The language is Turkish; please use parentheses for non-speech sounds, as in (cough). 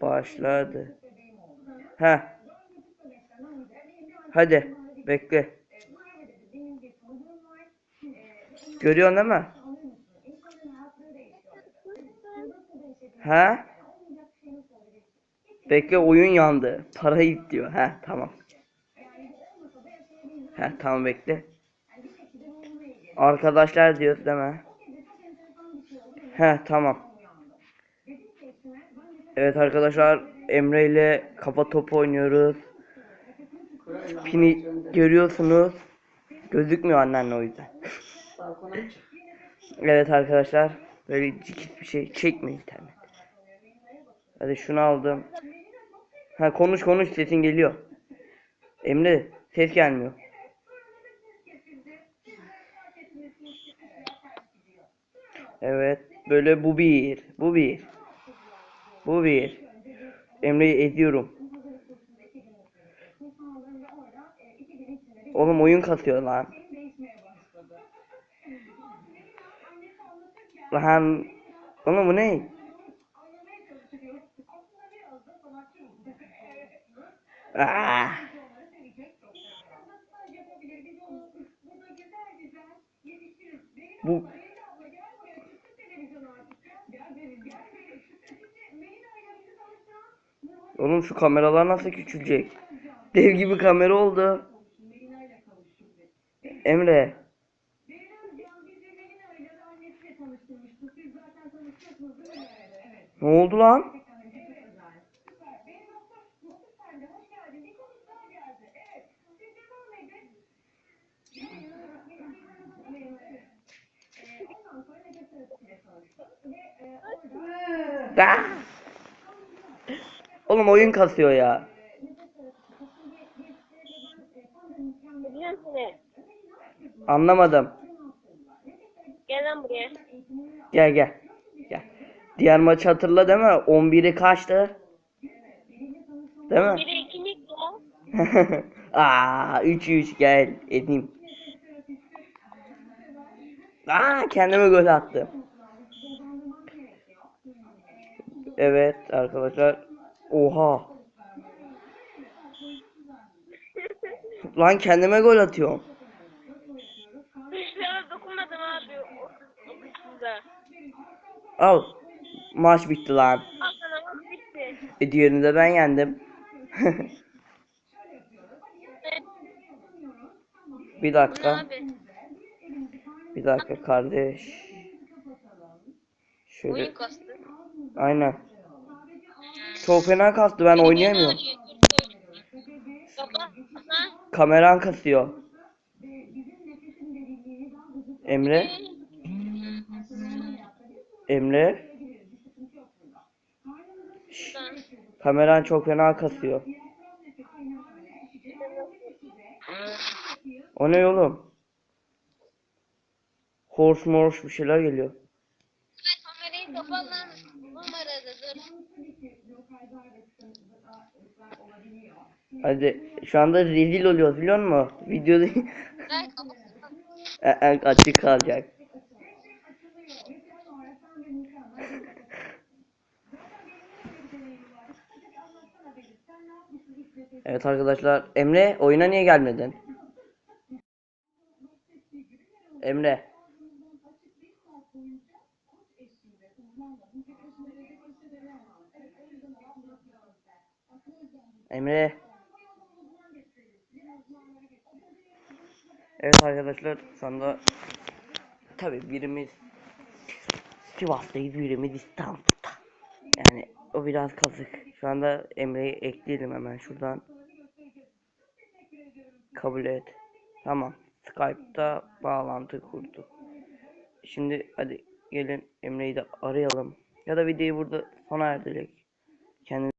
Başladı. He. Hadi bekle. Görüyorsun değil mi? He? Bekle oyun yandı. Para git diyor. He tamam. He tamam bekle. Arkadaşlar diyor değil mi? He tamam. Evet arkadaşlar Emre ile kafa topu oynuyoruz. Pini görüyorsunuz. Gözükmüyor annenle o yüzden. Evet arkadaşlar. Böyle cikit bir şey çekme internet. Hadi şunu aldım. Ha konuş konuş sesin geliyor. Emre ses gelmiyor. Evet böyle bu bir. Bu bir. Bu bir. Emre'yi ediyorum. Oğlum oyun kasıyor lan. Lan. Oğlum bu ne? Ah. Bu Oğlum şu kameralar nasıl küçülecek? Dev gibi kamera oldu. Emre. Ne oldu lan? Ah! Oğlum oyun kasıyor ya. Anlamadım. Gel lan buraya. Gel gel. Gel. Diğer maçı hatırla değil mi? 11'i kaçtı? Değil mi? Biri ikilik (laughs) ya. Aa 3 3 gel edeyim. Aa kendime gol attım. Evet arkadaşlar. Oha. Lan kendime gol atıyorum. Dışlara dokunmadım abi. Al. Maç bitti lan. Bak bitti. E diğerini de ben yendim. bir dakika. Bir dakika kardeş. Şöyle. Aynen. Çok fena kastı ben oynayamıyorum. Kameran kasıyor. Emre. Emre. Şş, kameran çok fena kasıyor. O ne oğlum? Horse morse bir şeyler geliyor. Hadi şu anda rezil oluyoruz biliyor musun? Videoda (laughs) açık kalacak. Evet arkadaşlar Emre oyuna niye gelmedin? Emre. Emre. Evet arkadaşlar şu anda tabi birimiz Sivas'tayız birimiz İstanbul'da. Yani o biraz kazık. Şu anda Emre'yi ekleyelim hemen şuradan. Kabul et. Tamam. Skype'da bağlantı kurduk. Şimdi hadi gelin Emre'yi de arayalım. Ya da videoyu burada sona erdirek. Kendinize